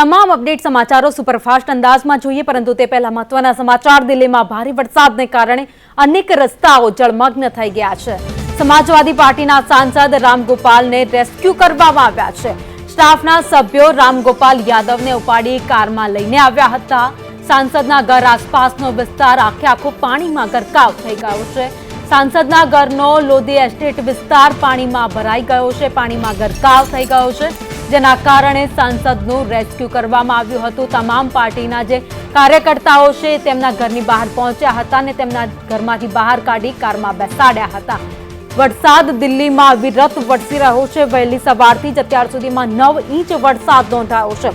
તમામ અપડેટ સમાચારો સુપરફાસ્ટ અંદાજમાં જોઈએ, પરંતુ તે પહેલા મહત્વના સમાચાર. દિલ્હીમાં ભારે વરસાદને કારણે અનેક રસ્તાઓ જળમગ્ન થઈ ગયા છે. સમાજવાદી પાર્ટીના સાંસદ રામગોપાલને રેસ્ક્યુ કરવામાં આવ્યા છે. સ્ટાફના સભ્યો રામગોપાલ યાદવને ઉપાડી કારમાં લઈને આવ્યા હતા. સાંસદના ઘર આસપાસનો વિસ્તાર આખે આખો પાણીમાં ગરકાવ થઈ ગયો છે. સાંસદના ઘરનો લોધી એસ્ટેટ વિસ્તાર પાણીમાં ભરાઈ ગયો છે. પાણીમાં ગરકાવ થઈ ગયો છે. જેના કારણે સાંસદનું રેસ્ક્યુ કરવામાં આવ્યું હતું. તમામ પાર્ટીના જે કાર્યકર્તાઓ છે તેમના ઘરની બહાર પહોંચ્યા હતા અને તેમના ઘરમાંથી બહાર કાઢી કારમાં બેસાડ્યા હતા. વરસાદ દિલ્હીમાં વિરત વરસી રહ્યો છે. વહેલી સવારથી જ અત્યાર સુધીમાં નવ ઇંચ વરસાદ નોંધાયો છે.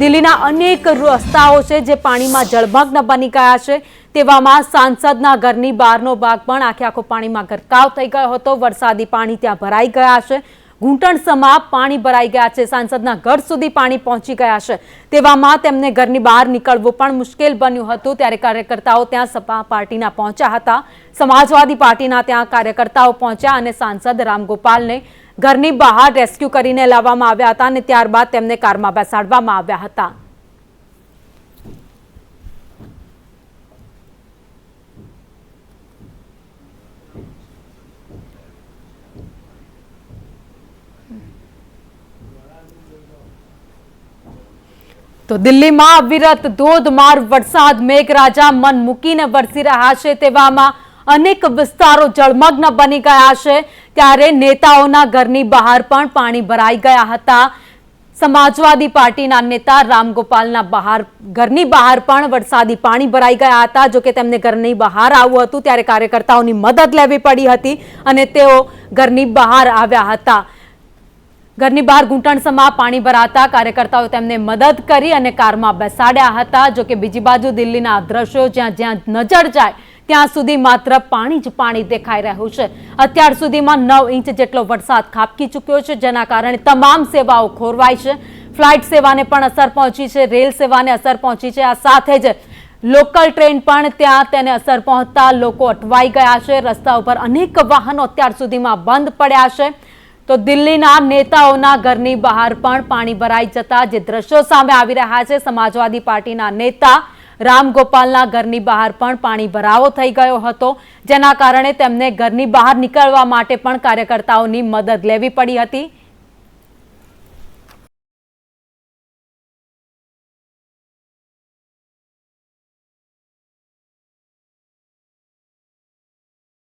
દિલ્હીના અનેક રસ્તાઓ છે જે પાણીમાં જળમગ્ન બની ગયા છે. તેવામાં સાંસદના ઘરની બહારનો ભાગ પણ આખે આખો પાણીમાં ગરકાવ થઈ ગયો હતો. વરસાદી પાણી ત્યાં ભરાઈ ગયા છે. ઘૂંટણસમાં પાણી ભરાઈ ગયા છે. સાંસદના ઘર સુધી પાણી પહોંચી ગયા છે. તેવામાં તેમને ઘરની બહાર નીકળવું પણ મુશ્કેલ બન્યું હતું. ત્યારે કાર્યકર્તાઓ ત્યાં સપા પાર્ટીના પહોંચ્યા હતા. સમાજવાદી પાર્ટીના ત્યાં કાર્યકર્તાઓ પહોંચ્યા અને સાંસદ રામગોપાલને ઘરની બહાર રેસ્ક્યુ કરીને લાવવામાં આવ્યા હતા અને ત્યારબાદ તેમને કારમાં બેસાડવામાં આવ્યા હતા. તો દિલ્હીમાં અવિરત ધોધમાર વરસાદ મેઘરાજા મન મૂકીને વરસી રહ્યા છે તેવામાં અનેક વિસ્તારો જળમગ્ન બની ગયા છે. ત્યારે નેતાઓના ઘરની બહાર પણ પાણી ભરાઈ ગયા હતા. સમાજવાદી પાર્ટીના નેતા રામગોપાલના બહાર, ઘરની બહાર પણ વરસાદી પાણી ભરાઈ ગયા હતા. જોકે તેમને ઘરની બહાર આવવું હતું, ત્યારે કાર્યકર્તાઓની મદદ લેવી પડી હતી અને તેઓ ઘરની બહાર આવ્યા હતા. ઘરની બહાર ઘૂંટણસમાં પાણી ભરાતા કાર્યકર્તાઓ તેમને મદદ કરી અને કારમાં બેસાડ્યા હતા. જોકે બીજી બાજુ દિલ્હીના દ્રશ્યો જ્યાં જ્યાં નજર જાય, ત્યાં સુધી માત્ર પાણી જ પાણી દેખાઈ રહ્યું છે. અત્યાર સુધીમાં નવ ઇંચ જેટલો વરસાદ ખાબકી ચૂક્યો છે, જેના કારણે તમામ સેવાઓ ખોરવાઈ છે. ફ્લાઇટ સેવાને પણ અસર પહોંચી છે, રેલ સેવાને અસર પહોંચી છે. આ સાથે જ લોકલ ટ્રેન પણ ત્યાં તેને અસર પહોંચતા લોકો અટવાઈ ગયા છે. રસ્તા ઉપર અનેક વાહનો અત્યાર સુધીમાં બંધ પડ્યા છે. તો દિલ્હીના નેતાઓના ઘરની બહાર પણ પાણી ભરાઈ જતા જે દ્રશ્યો સામે આવી રહ્યા છે, સમાજવાદી પાર્ટીના નેતા રામ ગોપાલના ઘરની બહાર પણ પાણી ભરાવો થઈ ગયો હતો, જેના કારણે તેમને ઘરની બહાર નીકળવા માટે પણ કાર્યકર્તાઓની મદદ લેવી પડી હતી.